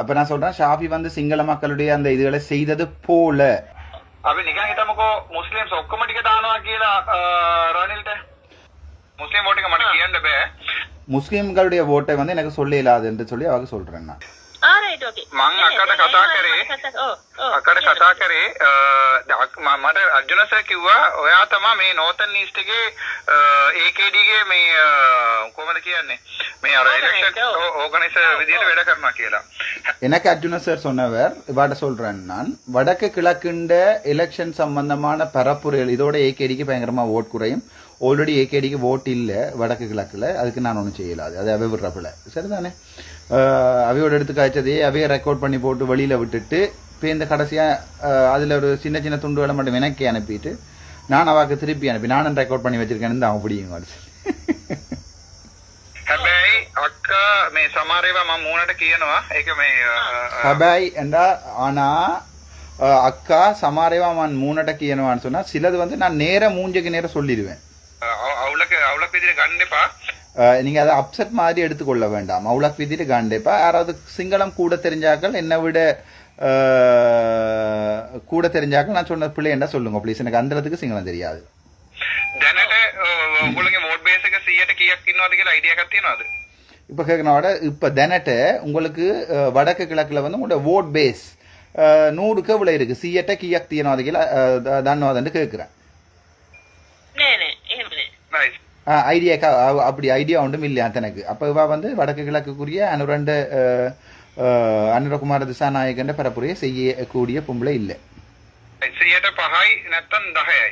அப்ப நான் சொல்றேன் ஷாஃபி வந்து சிங்கள மக்களுடைய அந்த இதுகளை செய்தது போல අපි නිකන් හිතමුකෝ මුස්ලිම්ස් ඔක්කොම ටික දානවා කියලා අ, රනිල්ට මුස්ලිම් වෝටික මට කියන්න බෑ முஸ்லிம்களுடைய ஓட்டை வந்து எனக்கு சொல்ல இயலாது என்று சொல்லி அவங்க சொல்றேன் நான் ආ රයිට් ඕකේ මං අක්කට කතා කරේ ඔව් ඔව් අකට කතා කරේ අ, ද- ම- මට අර්ජුන සර් කිව්වා ඔයා තමා මේ නෝතන් නීස්ට් එකේ ඒකඩ ගේ මේ අ, කොහමද කියන්නේ මේ අර ඉලෙක්ෂන් ඕගනිස විදිහට වැඩ කරනවා කියලා எனக்கு அர்ஜுன சார் சொன்னவர் இவாட்ட சொல்றேன் நான் வடக்கு கிழக்குண்ட எலெக்ஷன் சம்பந்தமான பரப்புரைகள் இதோட ஏகேடிக்கு பயங்கரமா ஓட் குறையும் ஆல்ரெடி ஏகேடிக்கு ஓட் இல்லை வடக்கு கிழக்குல அதுக்கு நான் ஒன்றும் செய்யலாது அது அவை விடுறப்பில் சரிதானே ஆஹ் அவையோட எடுத்து காய்ச்சதே அவையை ரெக்கார்ட் பண்ணி போட்டு வெளியில் விட்டுட்டு இப்போ இந்த கடைசியாக அதில் ஒரு சின்ன சின்ன துண்டுகளை மட்டும் வினக்கி அனுப்பிட்டு நான் அவாக்கு திருப்பி அனுப்பி நானும் ரெக்கார்ட் பண்ணி வச்சிருக்கேன்னு அவன் பிடிக்கும் ஹபாய் என்றா ஆனால் அக்கா சமாரேவா நான் மூணட்ட கியனுவான்னு சிலது வந்து நான் நேராக மூஞ்சக்கு நேரம் சொல்லிடுவேன். அவ்வளோக்கு அவ்வளோ பேர் கண்டிப்பாக ගන්න එපා அஹ், நீங்க அதை அப்செட் மாதிரி எடுத்துக்கொள்ள வேண்டாம் அவ்வளவு விதிட்டு காண்டேப்பா யாராவது சிங்களம் கூட தெரிஞ்சாக்கள் என்னை விட அஹ், கூட தெரிஞ்சாக்கள் நான் சொன்ன பிள்ளைண்டா சொல்லுங்க ப்ளீஸ் எனக்கு அந்த இடத்துக்கு சிங்களம் தெரியாது දැනට ඔගුලගේ මෝඩ් බේස එක සියට කියක් ඉන්නවාද කියලා අයිඩිය එකක් තියෙනවද இப்போ கேட்கனோட இப்போ தெனட்ட உங்களுக்கு அஹ், வடக்கு கிழக்குல வந்து உங்களோட ஓட் பேஸ் நூறுக்கு இவ்வளோ இருக்கு சிஎட்ட கியக் தீனவாதிகள் தன்வாதன்னு கேட்குறேன் ஐடியா அப்படி ஐடியா ஒன்றும் இல்லையா தனக்கு அப்போ இவ வந்து வடக்கு கிழக்குக்குரிய அனுரண்டு அனுரகுமார திசாநாயகன்ற பரப்புரையை செய்யக்கூடிய பொம்பளை இல்லை සියට පහයි නැත්තන් දහයයි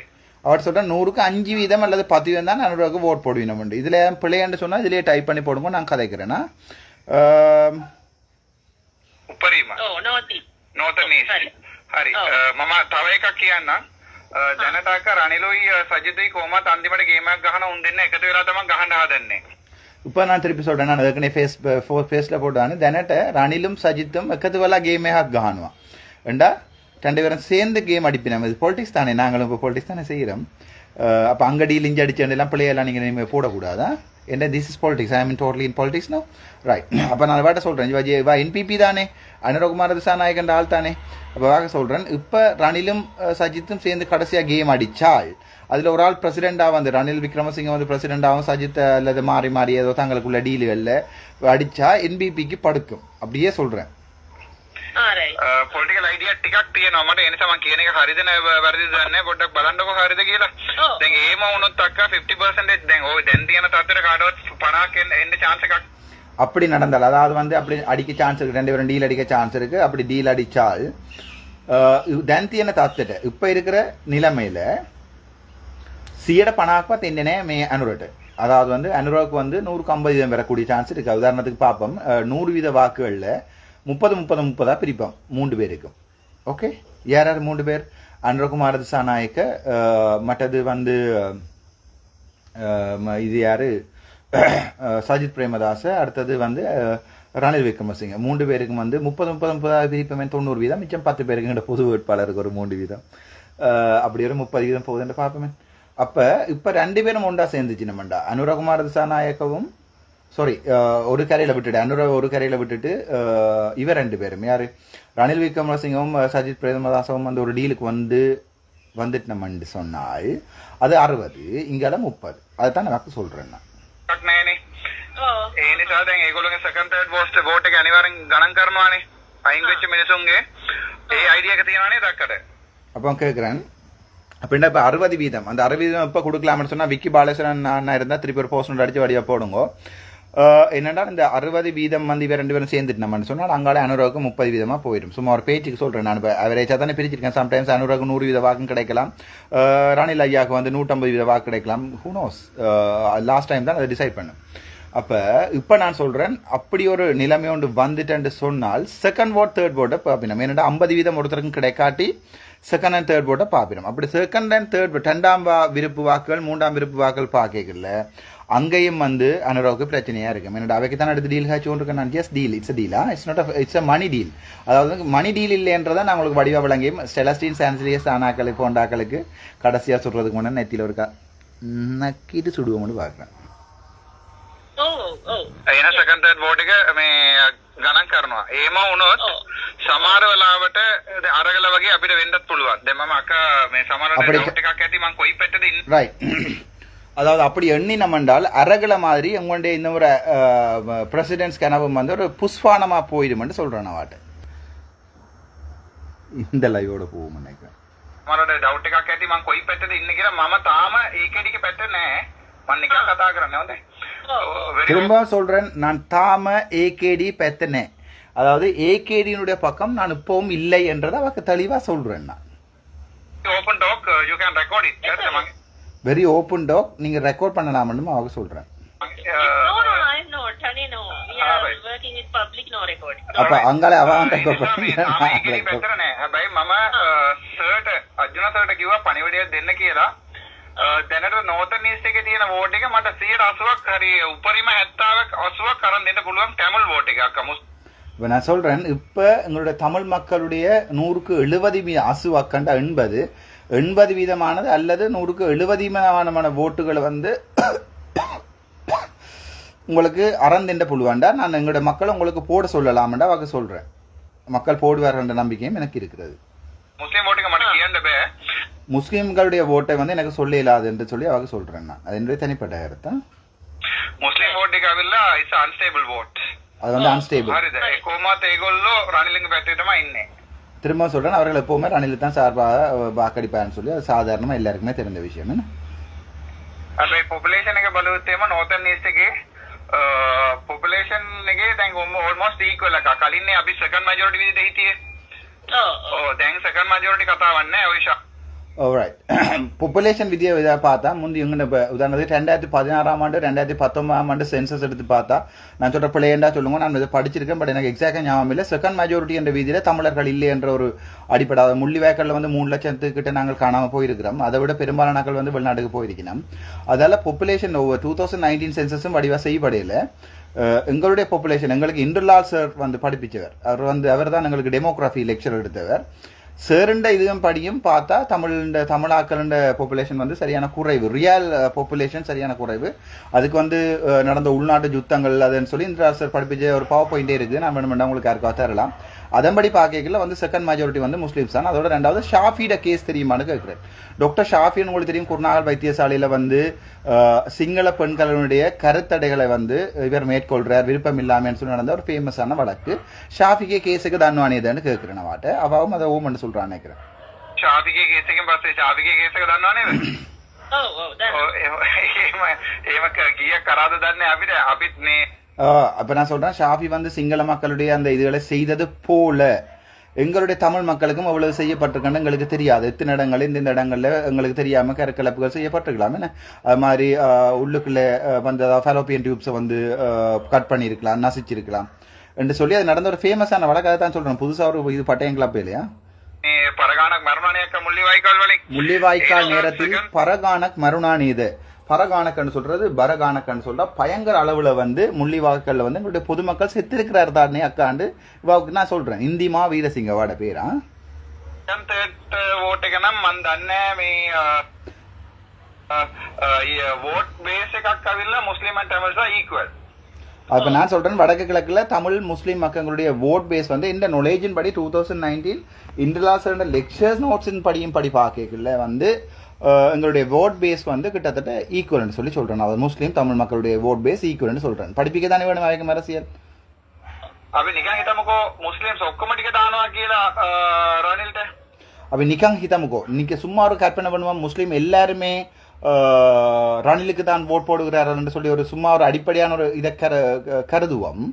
அவர் சொல்ற நூறுக்கு அஞ்சு வீதம் அல்லது பத்து வீதம் தான் அனுராக்கு ஓட் போடுவீங்க இதுல பிள்ளைன்னு சொன்னா இதுலயே டைப் பண்ணி போடுங்க நான் கதைக்கிறேன்னா ஆம், උපරීම ඔව් නෝති නෝතනීස් හරි. හරි ඔව්. අ, මම තව එකක් කියන්න දැනටක රනිලුයි අ, සජිතයි කොමත් අන්තිමට ගේමක් ගහන උන් දෙන්න එකතු වෙලා තම ගහන්න හදන්නේ இப்போ நான் திருப்பி சொல்றேன் நான் ஏற்கனவே ஃபேஸ் ஃபேஸில் போட்டான்னு தெனட்ட ரணிலும் சஜித்தும் எக்கத்து வேலா கேமே காணுவான் ஏண்டா ரெண்டு பேரும் சேர்ந்து கேம் அடிப்பினோம் இது பொலிட்டிக்ஸ் தானே நாங்களும் இப்போ பொலிட்டிக்ஸ் தானே செய்கிறோம் அப்போ அங்கடியில் இஞ்சி அடிச்சு எல்லாம் பிள்ளையெல்லாம் நீங்கள் இனிமேல் போடக்கூடாதா என்ன this is politics I mean totally in politics no right அப்போ நான் வேட்ட சொல்கிறேன் இவா இவா என்பிபி தானே அனுரகுமார திசாநாயகன் ஆள் தானே அப்போ வாக சொல்கிறேன் இப்போ ரணிலும் சஜித்தும் சேர்ந்து கடைசியாக கேம் அடித்தால் அதில் ஒரு ஆள் பிரசிடெண்டாக வந்து ரணில் விக்ரமசிங்க வந்து பிரசிடெண்டாகவும் சஜித் அல்லது மாறி மாறி ஏதோ தங்களுக்குள்ள டீலுகளில் அடித்தா என்பிபிக்கு படுக்கும் அப்படியே சொல்கிறேன் පොලිටිකල් අයිඩිය ටිකක් තියෙනවා මට ඒ නිසා මම කියන එක හරිද නැ- වැරදිද දන්නේ නැහැ. පොඩ්ඩක් බලන්නකෝ හරිද කියලා ඔව්. දැන් එහෙම වුණොත් අක්කා 50% දැන් ওই දැන් තියෙන තත්ත්වයට කාටවත් 50ක් එන්න එන්න chance එකක් அப்படி நடந்தால் அதாவது வந்து அப்படி அடிக்க சான்ஸ் இருக்கு ரெண்டு பேரும் டீல் அடிக்க சான்ஸ் இருக்கு அப்படி டீல் அடிச்சால் தந்தியனை தத்துட்டு இப்போ இருக்கிற நிலைமையில சீட பணாக்குவா தின்னனே மே அனுரட்டு அதாவது வந்து அனுராவுக்கு வந்து நூறுக்கு ஐம்பது வீதம் பெறக்கூடிய சான்ஸ் இருக்கு உதாரணத்துக்கு பார்ப்போம் அஹ், நூறு வீத வாக்குகளில் முப்பது முப்பது முப்பதாக பிரிப்போம். மூன்று பேருக்கும். ஓகே யார் யார் மூன்று பேர்? அனுரகுமார திசாநாயக்க மற்றது வந்து இது யார்? சஜித் பிரேமதாச அடுத்தது வந்து ரணில் விக்ரமசிங்க. மூன்று பேருக்கும் வந்து முப்பது முப்பது முப்பதாவது பிரிப்பமே தொண்ணூறு வீதம். மிச்சம் பத்து பேருக்கு எங்கள்ட பொது வேட்பாளருக்கு ஒரு மூன்று வீதம். அப்படி ஒரு முப்பது வீதம் போகுதுன்னு பார்ப்போமே. அப்போ இப்போ ரெண்டு பேரும் ஒன்றா சேர்ந்துச்சு நம்மண்டா. அனுரகுமார திசாநாயக்கவும் சாரி ஒரு கரையில விட்டுட்டு அனுர ஒரு கரையில விட்டுட்டு அஹ், இவ ரெண்டு பேரும் யாரு ரணில் விக்ரமசிங்கவும் அஹ், சஜித் பிரேமதாசவும் வந்து ஒரு டீலுக்கு வந்து வந்துட்டு நம்மண்டு சொன்னால் அது அறுபது இங்கால முப்பது அதுதான் நமக்கு சொல்றேன் நான் එකක් නැහැනේ ඔව් ඒ නිසා දැන් ඒගොල්ලෝගේ second third post vote එක අනිවාර්යෙන් ගණන් කරනවානේ අයින් වෙච්ච මිනිසුන්ගේ ඒ අයිඩියා එක තියෙනවා නේද අක්කට அப்போ கேட்குறேன் அப்படின்னா இப்போ அறுபது வீதம் அந்த அறுபது வீதம் இப்போ கொடுக்கலாம்னு சொன்னால் விக்கி பாலேஸ்வரன் அண்ணா இருந்தால் திருப்பி ஒரு போஸ்ட் அடிச்சு வடிவா போடுங்க என்னென்னா இந்த அறுபது வீதம் வந்து இவர் ரெண்டு பேரும் சேர்ந்துட்டு நம்மன்னு சொன்னால் அங்காலே அனுராவுக்கு முப்பது வீதமாக போயிடும் சும்மா ஒரு பேச்சுக்கு சொல்கிறேன் நான் இப்போ அவரேஜாக தானே பிரிச்சிருக்கேன் சம்டைம்ஸ் அனுராவுக்கு நூறு வீத வாக்கும் கிடைக்கலாம் அஹ் ரணில் ஐயாவுக்கு வந்து நூற்றம்பது வீத வாக்கு கிடைக்கலாம் ஹூனோஸ் லாஸ்ட் டைம் தான் அதை டிசைட் பண்ணேன் அப்போ இப்போ நான் சொல்கிறேன் அப்படி ஒரு நிலைமை ஒன்று வந்துட்டேன்ட்டு சொன்னால் செகண்ட் வோட் தேர்ட் வோட்டை பார்ப்பினோம் ஏன்னா ஐம்பது வீதம் ஒருத்தருக்கும் கிடைக்காட்டி செகண்ட் அண்ட் தேர்ட் வோட்டை பார்ப்பினோம் அப்படி செகண்ட் அண்ட் தேர்ட் ரெண்டாம் வா விருப்பு வாக்குகள் மூன்றாம் விருப்பு வாக்குகள் பார்க்கல அங்கேயும் வந்து அனுராவுக்கு பிரச்சனையா இருக்கும் என்னோட அவைக்கு தான் அடுத்து டீல் காய்ச்சி கொண்டு நான் just deal it's டீலா it's not it's a money deal அதாவது மணி டீல் இல்லைன்றதை நான் உங்களுக்கு வடிவா விளங்கியும் ஸ்டெலஸ்டீன் சான்சிலியஸ் ஆனாக்களுக்கு போண்டாக்களுக்கு கடைசியாக சொல்றதுக்கு முன்னே நெத்தியில் இருக்கா நக்கிட்டு சுடுவோம்னு பார்க்குறேன் ඔව් ඔව් එන second third vote එක මේ ගණන් කරනවා. ඒම වුණොත් ඔව්. සමහර වෙලාවට දැන් අරගල වගේ අපිට වෙන්නත් පුළුවන්. දැන් මම අක්කා මේ සමහර அப்படி- ඩවුට් එකක් ඇති මම කොයි පැත්තද ඉන්නේ ரைட் அதாவது அப்படி எண்ணினம் என்றால் அரகல மாதிரி உங்களுடைய இந்த ஒரு பிரசிடென்ட்ஸ் கனவும் வந்து ஒரு புஷ்பானமாக போயிடுமென்று சொல்கிறேன் நான் வாட்ட இந்த லைவோட போகும் நினைக்கிறேன் මට ඩවුට් එකක් ඇති මම කොයි පැත්තද ඉන්නේ කියලා මම තාම ඒකෙදික පැත්ත නෑ. මම නිකන් කතා කරන්නේ හොඳයි. ඔව්. very திரும்ப சொல்கிறேன் நான் தாம ஏகேடி பெத்தனே அதாவது ஏகேடியினுடைய பக்கம் நான் இப்பவும் இல்லை என்றதை அவக்கு தெளிவாக சொல்கிறேன் நான் open talk uh, you can record it. Yes, sir. මම- வெரி ஓப்பன் டாக் நீங்கள் ரெக்கார்ட் பண்ணலாம்னு அவக்கு சொல்கிறேன் මම- No, no, I'm not. Honey, no. We Ah, are right. working with public, no recording. அப்போ අංගල அவன் ඒ නිසා මේ තාම ඒකෙදි පැත්තට නෑ. හැබැයි මම සර්ට අර්ජුන සර්ට කිව්වා පණිවිඩයක් දෙන්න කියලා. අ, දැනට නෝතන් නීස් එකේ තියෙන වෝට් එක මට 180ක් හරි උපරිම 70ක් 80ක් අරන් දෙන්න පුළුවන් ටැමල් වෝට් එක අක්කා මුස් இப்போ நான் சொல்கிறேன் இப்போ எங்களுடைய தமிழ் மக்களுடைய நூறுக்கு எழுபது வீத அசுவாக்கண்ட எண்பது எண்பது வீதமானது அல்லது நூறுக்கு எழுபது வீதமான ஓட்டுகள் வந்து உங்களுக்கு அறந்தின்ற புழுவாண்டா? நான் எங்களோட மக்களை உங்களுக்கு போட சொல்லலாம்டா வாக்கு சொல்கிறேன் மக்கள் போடுவார்கள்ன்ற நம்பிக்கையும் எனக்கு இருக்கிறது. முஸ்லீம் ஓட்டுக்கு முஸ்லீம்களுடைய ஓட்டை வந்து எனக்கு சொல்ல இயலாது என்று சொல்லி அவங்க சொல்றேன் நான். அது என்னுடைய தனிப்பட்ட கருத்தா. முஸ்லீம் ఓటికావిల్ల ఇట్స్ అన్స్టేబుల్ ఓట్ అది వంద అన్స్టేబుల్ కోమా తేగోల్లో రాణిలింగ పెట్టడమా ఇన్నే திரும்ப சொல்கிறேன் அவர்கள் எப்போவுமே ரணில் தான் சார்பாக வாக்களிப்பார்னு சொல்லி அது சாதாரணமாக எல்லாருக்குமே தெரிஞ்ச விஷயம் என்ன ಅಲ್ರಿ ಪಾಪ್ಯುಲೇಷನ್ ಗೆ ಬಲುತ್ತೇಮ ನಾರ್ಥನ್ ಈಸ್ಟ್ ಗೆ ಪಾಪ್ಯುಲೇಷನ್ ಗೆ ದಂಗ್ ಆಲ್ಮೋಸ್ಟ್ ಈಕ್ವಲ್ ಅಕ್ಕ ಕಲಿನ್ನೇ ಅಭಿ ಸೆಕೆಂಡ್ ಮೆಜಾರಿಟಿ ಇದೆ ಐತಿ ಓ ದಂಗ್ ಸೆಕೆಂಡ್ ಮೆಜಾರಿಟಿ ಕಥಾವನ್ನೇ ಅವಿಶಾ ரைட் பொப்புலேஷன் விதியை இதாக பார்த்தா முந்தி இங்கே இப்போ உதாரணத்துக்கு ரெண்டாயிரத்தி பதினாறாம் ஆண்டு ரெண்டாயிரத்தி பத்தொன்பதாம் ஆண்டு சென்சஸ் எடுத்து பார்த்தா நான் சொல்கிற பிள்ளையண்டா சொல்லுங்க நான் இதை படிச்சிருக்கேன் பட் எனக்கு எக்ஸாக்டாக ஞாபகம் இல்லை செகண்ட் மெஜாரிட்டி என்ற விதியில் தமிழர்கள் இல்லை என்ற ஒரு அடிப்படை முள்ளிவாய்க்கல்ல வந்து மூணு லட்சத்துக்கிட்ட நாங்கள் காணாமல் போயிருக்கிறோம் அதை விட பெரும்பாலானாக்கள் வந்து வெளிநாட்டுக்கு போயிருக்கணும் அதால் பொப்புலேஷன் ஒவ்வொரு டூ தௌசண்ட் நைன்டீன் சென்சஸும் வடிவாக செய்யப்படையில் எங்களுடைய பாப்புலேஷன் எங்களுக்கு இண்டர்லால் சார் வந்து படிப்பிச்சவர் அவர் வந்து அவர் தான் எங்களுக்கு டெமோக்ராஃபி லெக்சர் எடுத்தவர் சேருண்ட இதுவும் படியும். பார்த்தா தமிழ் தமிழாக்களண்ட பாப்புலேஷன் வந்து சரியான குறைவு. ரியல் பாப்புலேஷன் சரியான குறைவு. அதுக்கு வந்து நடந்த உள்நாட்டு யுத்தங்கள் அதுன்னு சொல்லி இந்த சார் படிப்பிச்ச ஒரு பவர் பாயிண்டே இருக்குது. நான் வேணும் உங்களுக்கு யாருக்கா தரலாம். அதன்படி பார்க்கல வந்து செகண்ட் மெஜாரிட்டி வந்து முஸ்லீம்ஸ் தான். அதோட ரெண்டாவது ஷாஃபியோட கேஸ் தெரியுமான்னு கேட்குறேன். டாக்டர் ஷாஃபின்னு உங்களுக்கு தெரியும். குருநாகல் வைத்தியசாலையில் வந்து சிங்கள பெண்களுடைய கருத்தடைகளை வந்து இவர் மேற்கொள்கிறார் விருப்பம் இல்லாமல் சொல்லி நடந்த ஒரு ஃபேமஸான வழக்கு. ஷாஃபிக்கே கேஸுக்கு தன்வானியதுன்னு கேட்குறேன் வாட்ட. அவாவும் அதை ஓமன்னு சொல்கிறான்னு நினைக்கிறேன் ශාපිගේ කේස් එකෙන් පස්සේ ශාපිගේ කේස් එක දන්නව නේද? Oh, oh, that's ඔව් එහෙම එහෙම එහෙම කීයක් කරාද දන්නේ අපිට අපිත් මේ அப்போ நான் சொல்கிறேன் ஷாஃபி வந்து சிங்கள மக்களுடைய அந்த இதுகளை செய்தது போல எங்களுடைய தமிழ் மக்களுக்கும் அவ்வளவு செய்யப்பட்டிருக்குன்னு எங்களுக்கு தெரியாது எத்தனை இடங்கள் இந்த இந்த இடங்கள்ல எங்களுக்கு தெரியாமல் கருக்கலப்புகள் செய்யப்பட்டிருக்கலாம் என்ன அது மாதிரி ஆஹ், உள்ளுக்குள்ளே ஆஹ், வந்து ஃபெலோப்பியன் டியூப்ஸை வந்து கட் பண்ணியிருக்கலாம் நசிச்சிருக்கலாம் என்று சொல்லி அது நடந்த ஒரு ஃபேமஸான வழக்காக தான் சொல்கிறேன் புதுசாக ஒரு இது பட்டயம் கிளப் இல்லையா මේ පරගානක් මරණයක් මුල්ලිවායිකල් වලින් முள்ளிவாய்க்கால் நேரத்தில் பரகானக் மருணானீது பரகானக்கன்னு சொல்றது பரகானக்கன்னு சொல்றா பயங்கர அளவுல வந்து முள்ளிவாய்க்கால்ல வந்து எங்களுடைய பொதுமக்கள் செத்திருக்கிறார் தானே அக்காண்டு இவாவுக்கு நான் சொல்றேன் இந்திமா வீரசிங்க வாட பேரா ජනතේට වෝට් එක නම් මන් දන්නේ මේ වෝට් බේස් එකක් ඇවිල්ලා මුස්ලිම් and tamils ஈக்குவல் அப்ப நான் சொல்றேன் வடக்கு கிழக்குல தமிழ் முஸ்லீம் மக்களுடைய ஓட் பேஸ் வந்து இந்த நொலேஜின் படி டூ தௌசண்ட் நைன்டீன் இன்டர்லாஸ் லெக்சர்ஸ் நோட்ஸின் படியும் படி பார்க்கல வந்து அஹ், எங்களுடைய ஓட் பேஸ் வந்து கிட்டத்தட்ட ஈக்குவல்னு சொல்லி சொல்றேன் அதாவது முஸ்லீம் தமிழ் மக்களுடைய ஓட் பேஸ் ஈக்குவல்னு சொல்றேன் படிப்பிக்க தானே வேணும் வரைக்கும் அரசியல் අපි නිකන් හිතමුකෝ මුස්ලිම්ස් ඔක්කොම ටික දානවා කියලා රනිල්ට அப்போ நிக்காங் ஹிதமுகோ இன்னைக்கு சும்மா ஒரு கற்பனை பண்ணுவோம் முஸ்லீம் எல்லாருமே ஆஹ், ரணிலுக்கு தான் ஓட் போடுகிறார்கள் சொல்லி ஒரு சும்மா ஒரு அடிப்படையான ஒரு இதை கரு கருதுவோம்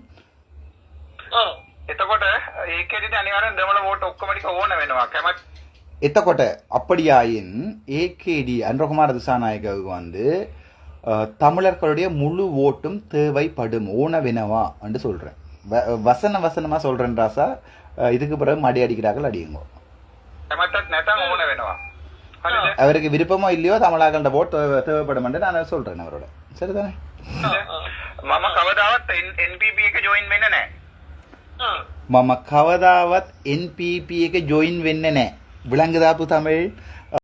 Oh, එතකොට ඒකෙදිට අනිවාර්යෙන් දෙමළ වෝට් ඔක්කොම ටික ඕන වෙනවා කැමති எத்தக்கோட்டை அப்படியாயின் ஏகேடி அன்றகுமார் திசாநாயகவுக்கு வந்து ஆஹ், தமிழர்களுடைய முழு ஓட்டும் தேவைப்படும் ஓனவெனவா என்று சொல்றேன் வ- வசன வசனமா சொல்றேன் ராசா ஆஹ், இதுக்கு பிறகு மடி அடிக்கிறார்கள் அடியுங்க அவருக்கு விருப்பமோ இல்லையோ தமிழாக்கள ஓட் தேவை- தேவைப்படும் என்று நான் சொல்றேன் அவரோட சரிதானே oh, oh. මම කවදාවත් NPP එක ජොයින් වෙන්න නැහැ Oh, මම කවදාවත් NPP එක ජොයින් වෙන්න නෑ විලංගදාපු தமிழ்